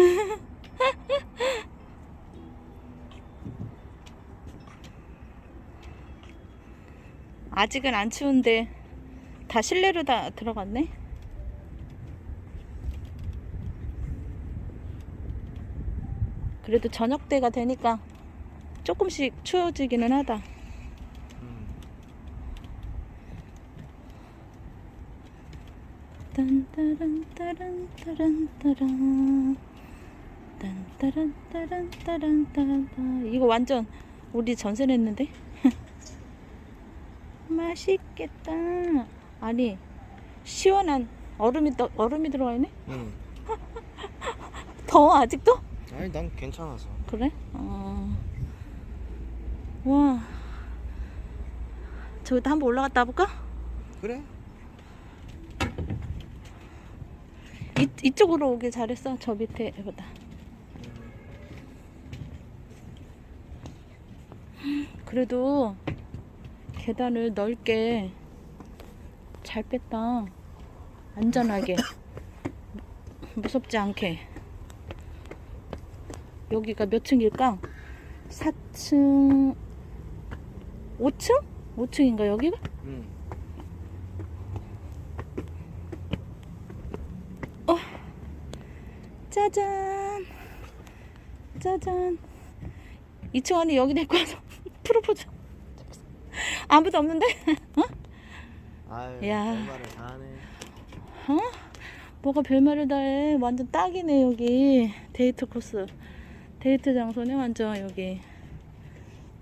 아직은 안 추운데 다 실내로 다 들어갔네. 그래도 저녁 때가 되니까 조금씩 추워지기는 하다. 음. 딴따란 따란 따란 따란 딴 따란 따란 따란 따란 이거 완전 우리 전세 냈는데? 맛있겠다. 아니 시원한 얼음이 떠, 얼음이 들어가 있네? 응. 더워 아직도? 아니 난 괜찮아서. 그래? 어. 와. 저기다 한번 올라갔다 볼까? 그래? 이, 이쪽으로 오길 잘했어. 저 밑에 보다 그래도 계단을 넓게 잘 뺐다 안전하게 무섭지 않게 여기가 몇 층일까? 4층 5층? 5층인가 여기가? 응. 짜잔 짜잔 2층 안에 여기 데리고 와서 프로포즈 아무도 없는데? 아유. 야. 말을 다 하네. 어? 뭐가 별말을 다 해 완전 딱이네 여기 데이트 코스 데이트 장소네 완전 여기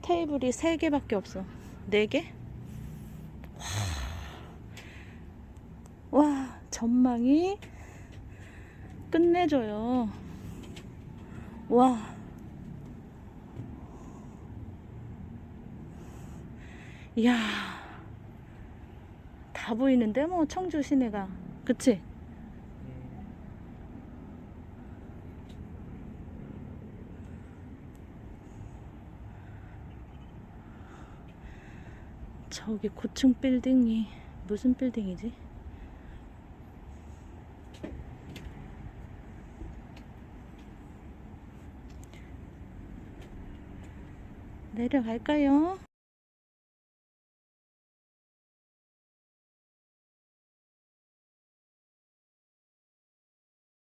테이블이 3개밖에 없어 4개? 와, 와 전망이 끝내줘요 와 이야 다 보이는데 뭐 청주 시내가 그치? 저기 고층 빌딩이 무슨 빌딩이지? 내려갈까요?